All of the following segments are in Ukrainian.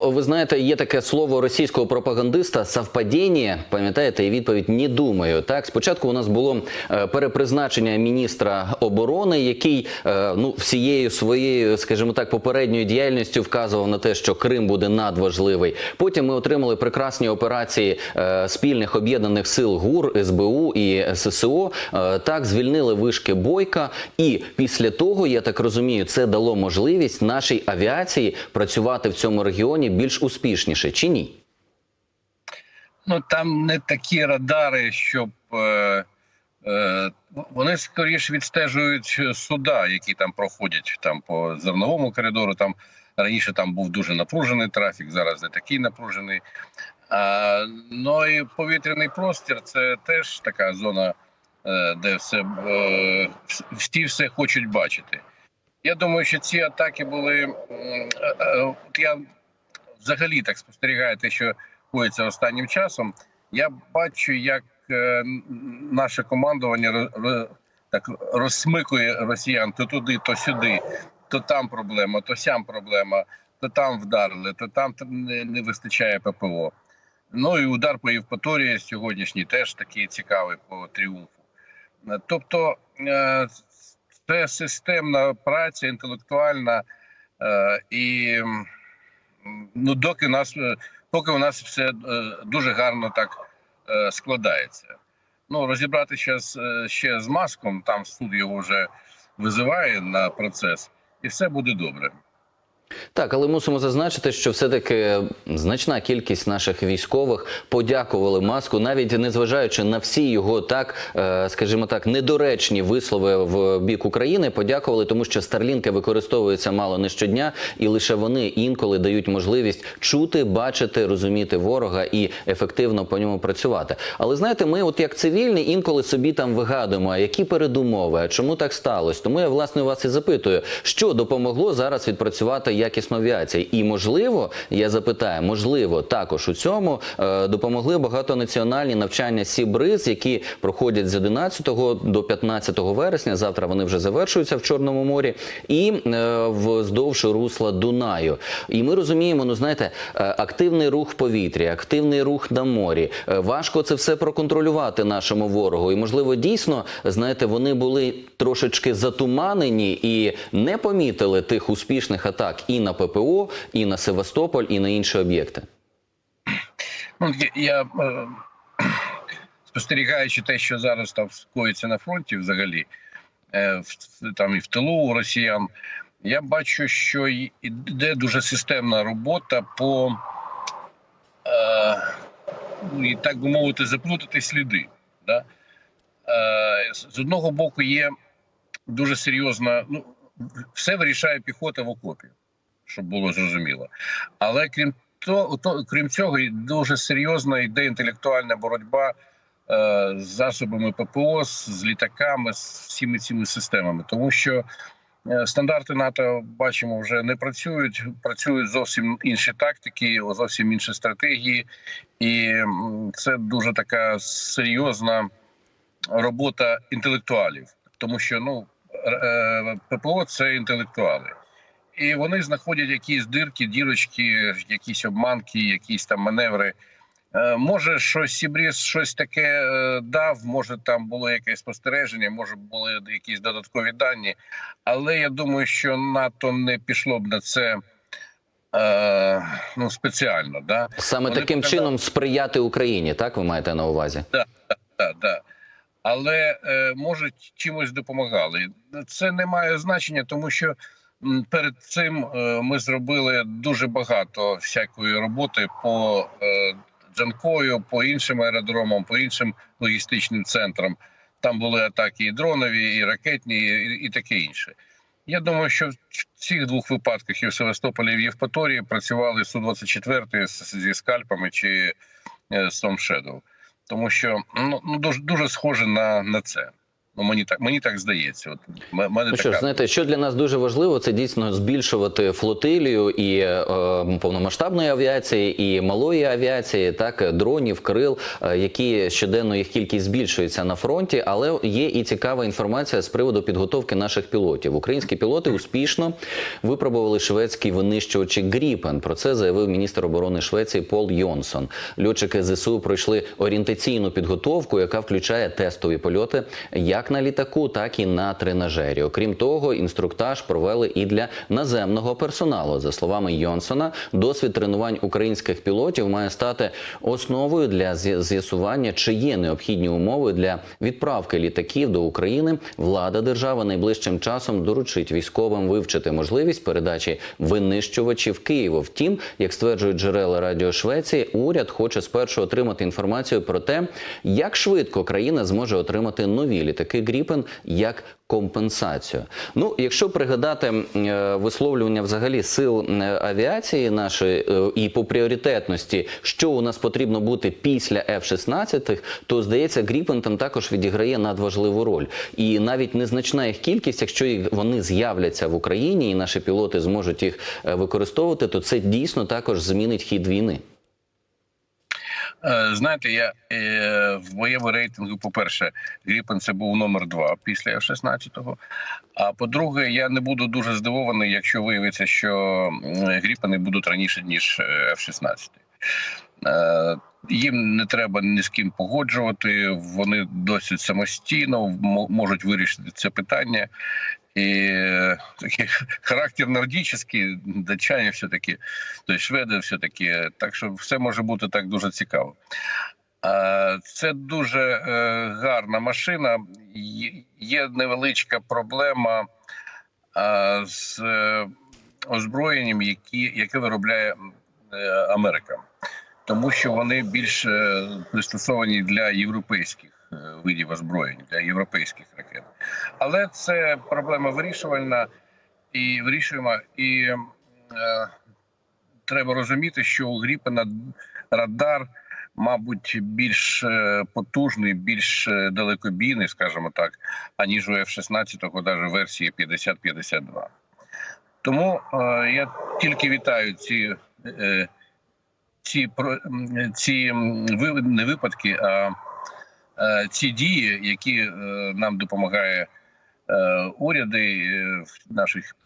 Ви знаєте, є таке слово російського пропагандиста «совпадіння», Пам'ятаєте, і відповідь «не думаю». Так, спочатку у нас було е, перепризначення міністра оборони, який е, ну всією своєю, скажімо так, попередньою діяльністю вказував на те, що Крим буде надважливий. Потім ми отримали прекрасні операції е, спільних об'єднаних сил ГУР, СБУ і ССО. Так звільнили вишки Бойка, і після того, я так розумію, це дало можливість нашій авіації працювати в цьому регіоні більш успішніше, чи ні? Ну там не такі радари, щоб е, е, вони скоріш відстежують суда, які там проходять там по зерновому коридору. Там раніше там був дуже напружений трафік, зараз не такий напружений. А, ну і повітряний простір це теж така зона, е, де все е, всі все хочуть бачити. Я думаю, що ці атаки були. е, е, Я взагалі так спостерігаю те, що коїться останнім часом. Я бачу, як е, наше командування так розсмикує росіян то туди, то сюди, то там проблема, то сям проблема, то там вдарили, то там не, вистачає ППО. Ну і удар по Євпаторії сьогоднішній теж такий цікавий по тріумфу. Тобто е, це системна праця, інтелектуальна е, і ну, доки нас е, поки у нас все е, дуже гарно так е, складається. Ну розібрати зараз ще з маском, там суд його вже визиває на процес, і все буде добре. Так, але мусимо зазначити, що все-таки значна кількість наших військових подякували маску, навіть незважаючи на всі його так, е, скажімо так, недоречні вислови в бік України. Подякували, тому що старлінки використовуються мало не щодня, і лише вони інколи дають можливість чути, бачити, розуміти ворога і ефективно по ньому працювати. Але знаєте, ми, от як цивільні, інколи собі там вигадуємо, які передумови, чому так сталося. Тому я власне вас і запитую, що допомогло зараз відпрацювати якісно авіації. І можливо, я запитаю, можливо, також у цьому е, допомогли багатонаціональні навчання Сібриз, які проходять з 11 до 15 вересня. Завтра вони вже завершуються в Чорному морі і е, вздовж русла Дунаю. І ми розуміємо, ну знаєте, е, активний рух в повітрі, активний рух на морі. Важко це все проконтролювати нашому ворогу. І можливо, дійсно, знаєте, вони були трошечки затуманені і не помітили тих успішних атак і на ППО, і на Севастополь, і на інші об'єкти. Ну я, е, спостерігаючи те, що зараз там скоїться на фронті, взагалі е, там і в тилу у росіян, я бачу, що й- іде дуже системна робота по е, ну, і так би мовити, заплутати сліди. Да? З одного боку, є дуже серйозна, ну все вирішає піхота в окопі, щоб було зрозуміло. Але крім то, то крім цього, дуже серйозна йде інтелектуальна боротьба е, з засобами ППО, з, з літаками, з всіми цими системами, тому що е, стандарти НАТО бачимо вже не працюють. Працюють зовсім інші тактики, зовсім інші стратегії, і це дуже така серйозна робота інтелектуалів, тому що ну е, ППО це інтелектуали. І вони знаходять якісь дирки, дірочки, якісь обманки, якісь там маневри. Е, Може, щось Сібріс щось таке е, дав, може там було якесь спостереження, може були якісь додаткові дані. Але я думаю, що НАТО не пішло б на це е, ну, спеціально. Да? Саме Вони таким показали- чином сприяти Україні, так ви маєте на увазі? Да, да. Але е, може чимось допомагали. Це не має значення, тому що перед цим е, ми зробили дуже багато всякої роботи по е, Джанкою, по іншим аеродромам, по іншим логістичним центрам. Там були атаки і дронові, і ракетні, і, і таке інше. Я думаю, що в цих двох випадках і в Севастополі, і в Євпаторії працювали Су-24 з- зі скальпами чи е, Storm Shadow тому що ну, ну дуже дуже схоже на, на це. Ну мені так мені так здається. От мене Ну що така знаєте, що для нас дуже важливо, це дійсно збільшувати флотилію і е, повномасштабної авіації, і малої авіації, так дронів, крил, е, які щоденно їх кількість збільшується на фронті. Але є і цікава інформація з приводу підготовки наших пілотів. Українські пілоти успішно випробували шведські винищувачі Гріпен. Про це заявив міністр оборони Швеції Пол Йонсон. Льотчики ЗСУ пройшли орієнтаційну підготовку, яка включає тестові польоти як на літаку, так і на тренажері. Окрім того, інструктаж провели і для наземного персоналу. За словами Йонсона, досвід тренувань українських пілотів має стати основою для з'ясування, чи є необхідні умови для відправки літаків до України. Влада держави найближчим часом доручить військовим вивчити можливість передачі винищувачів Києву. Втім, як стверджують джерела Радіо Швеції, уряд хоче спершу отримати інформацію про те, як швидко країна зможе отримати нові літаки Гріпен як компенсацію. Ну, якщо пригадати е, висловлювання взагалі сил авіації нашої е, і по пріоритетності, що у нас потрібно бути після F-16, то здається, Гріпен там також відіграє надважливу роль. І навіть незначна їх кількість, якщо вони з'являться в Україні, і наші пілоти зможуть їх е, використовувати, то це дійсно також змінить хід війни. Е, Знаєте, я е, в моєму рейтингу, по-перше, Гріпен це був номер два після F-16. А по-друге, я не буду дуже здивований, якщо виявиться, що Гріпени будуть раніше, ніж е, F-16. Їм не треба ні з ким погоджувати, вони досить самостійно можуть вирішити це питання. І е, такий характер нордічний, датчані все-таки, то й шведи все-таки. Так що все може бути так дуже цікаво. Це дуже е, гарна машина. Є- невеличка проблема з е, озброєнням, яке виробляє Америка, тому що вони більш е, пристосовані для європейських е, видів озброєнь, для європейських ракет. Але це проблема вирішувальна і вирішуємо. І е, треба розуміти, що у Гріпена радар, мабуть, більш е, потужний, більш далекобійний, скажімо так, аніж у F-16, навіть версії 50-52. Тому е, я тільки вітаю ці. Е, ці, ці не випадки, а е, ці дії, які е, нам допомагає е, уряди наших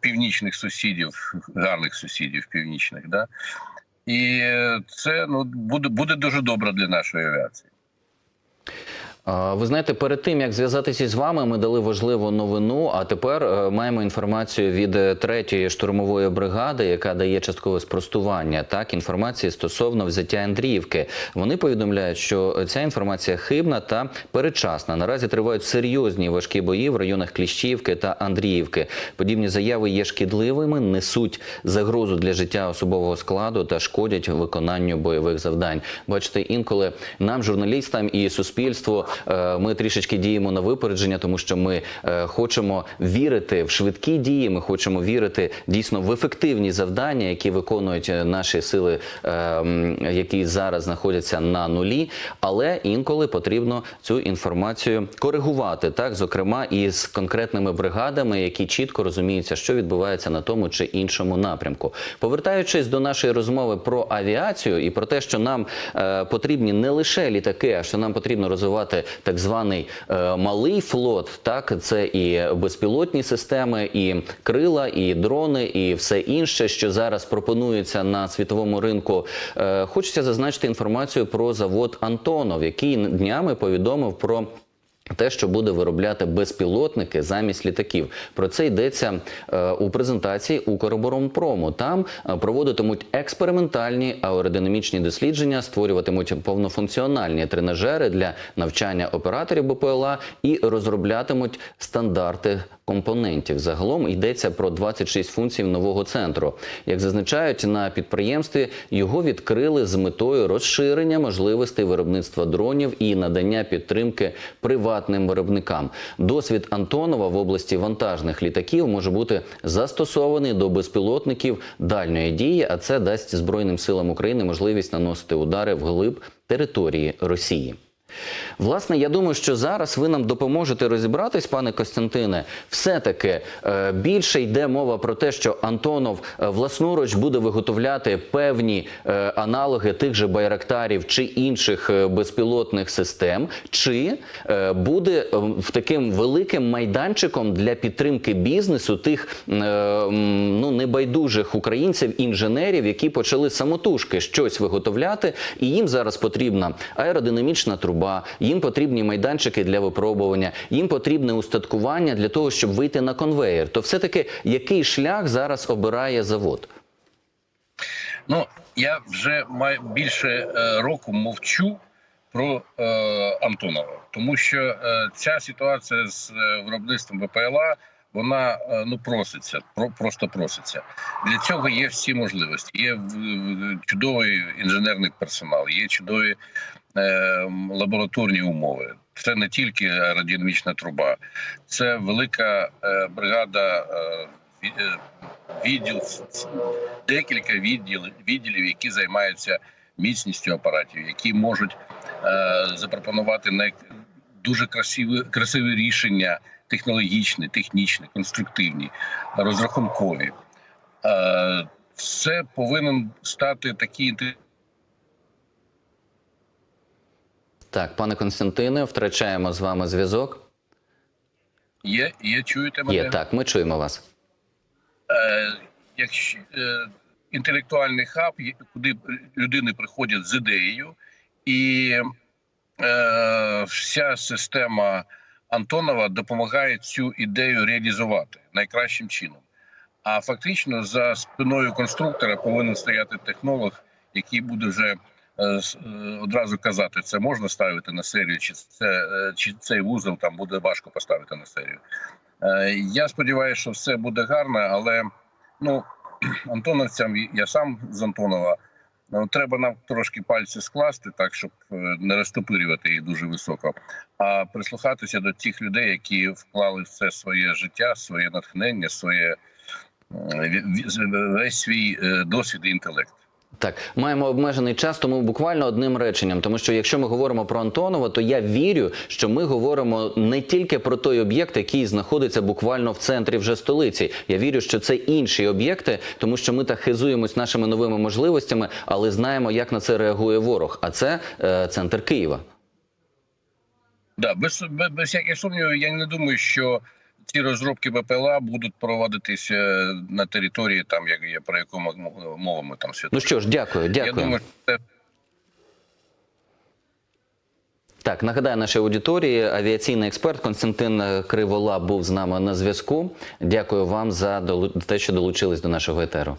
північних сусідів, гарних сусідів північних, да? і це ну буде буде дуже добре для нашої авіації. Ви знаєте, перед тим як зв'язатися з вами, ми дали важливу новину. А тепер е, маємо інформацію від е, третьої штурмової бригади, яка дає часткове спростування так інформації стосовно взяття Андріївки. Вони повідомляють, що ця інформація хибна та передчасна. Наразі тривають серйозні важкі бої в районах Кліщівки та Андріївки. Подібні заяви є шкідливими, несуть загрозу для життя особового складу та шкодять виконанню бойових завдань. Бачите, інколи нам, журналістам і суспільству, ми трішечки діємо на випередження, тому що ми е, хочемо вірити в швидкі дії. Ми хочемо вірити дійсно в ефективні завдання, які виконують е, наші сили, е, які зараз знаходяться на нулі. Але інколи потрібно цю інформацію коригувати, так зокрема і з конкретними бригадами, які чітко розуміються, що відбувається на тому чи іншому напрямку. Повертаючись до нашої розмови про авіацію і про те, що нам е, потрібні не лише літаки, а що нам потрібно розвивати так званий е, малий флот. Так, це і безпілотні системи, і крила, і дрони, і все інше, що зараз пропонується на світовому ринку. Е, хочеться зазначити інформацію про завод Антонов, який днями повідомив про. Те, що буде виробляти безпілотники замість літаків, про це йдеться е, у презентації Укроборонпрому. Там е, проводитимуть експериментальні аеродинамічні дослідження, створюватимуть повнофункціональні тренажери для навчання операторів БПЛА і розроблятимуть стандарти компонентів. Загалом йдеться про 26 функцій нового центру. Як зазначають на підприємстві, його відкрили з метою розширення можливостей виробництва дронів і надання підтримки приватним виробникам. Досвід Антонова в області вантажних літаків може бути застосований до безпілотників дальньої дії, а це дасть Збройним силам України можливість наносити удари вглиб території Росії. Власне, я думаю, що зараз ви нам допоможете розібратись, пане Костянтине. Все-таки е, більше йде мова про те, що Антонов е, власноруч буде виготовляти певні е, аналоги тих же байрактарів чи інших безпілотних систем, чи буде таким великим майданчиком для підтримки бізнесу тих ну небайдужих українців, інженерів, які почали самотужки щось виготовляти, і їм зараз потрібна аеродинамічна труба, їм потрібні майданчики для випробування, їм потрібне устаткування для того, щоб вийти на конвеєр. То все таки який шлях зараз обирає завод? Ну я вже май більше е, року мовчу про е, Антонова, тому що е, ця ситуація з е, виробництвом БПЛА вона е, ну проситься, про, просто проситься. Для цього є всі можливості. Є чудовий інженерний персонал, є чудові лабораторні умови. Це не тільки радіономічна труба, це велика е, бригада. Е, ві- е, відділ декілька відділів, відділів, які займаються міцністю апаратів, які можуть е, запропонувати дуже красиві, красиві рішення технологічні, технічні, конструктивні, розрахункові. Е, це повинен стати такий інте- Так, пане Константине, втрачаємо з вами зв'язок. Є, є, чуєте мене? Є так, ми чуємо вас. Е, якщо е, інтелектуальний хаб, куди людини приходять з ідеєю, і е, вся система Антонова допомагає цю ідею реалізувати найкращим чином. А фактично за спиною конструктора повинен стояти технолог, який буде вже одразу казати, це можна ставити на серію, чи це е, чи цей вузол там буде важко поставити на серію. Е, Я сподіваюся, що все буде гарно, але ну антоновцям я сам з Антонова. Ну, треба нам трошки пальці скласти, так щоб е, не розтопирювати їх дуже високо, а прислухатися до тих людей, які вклали в це своє життя, своє натхнення, своє е, весь свій е, досвід і інтелект. Так, маємо обмежений час, тому буквально одним реченням. Тому що якщо ми говоримо про Антонова, то я вірю, що ми говоримо не тільки про той об'єкт, який знаходиться буквально в центрі вже столиці. Я вірю, що це інші об'єкти, тому що ми так хизуємось нашими новими можливостями, але знаємо, як на це реагує ворог. А це е, центр Києва. Да, без, без, без всяких сумнівів, я не думаю, що ці розробки БПЛА будуть проводитися на території, там як є про яку мову ми там святу. Ну що ж, дякую, Я дякую. думаю, що це Так, нагадаю нашій аудиторії, авіаційний експерт Константин Кривола був з нами на зв'язку. Дякую вам за те, що долучились до нашого етеру.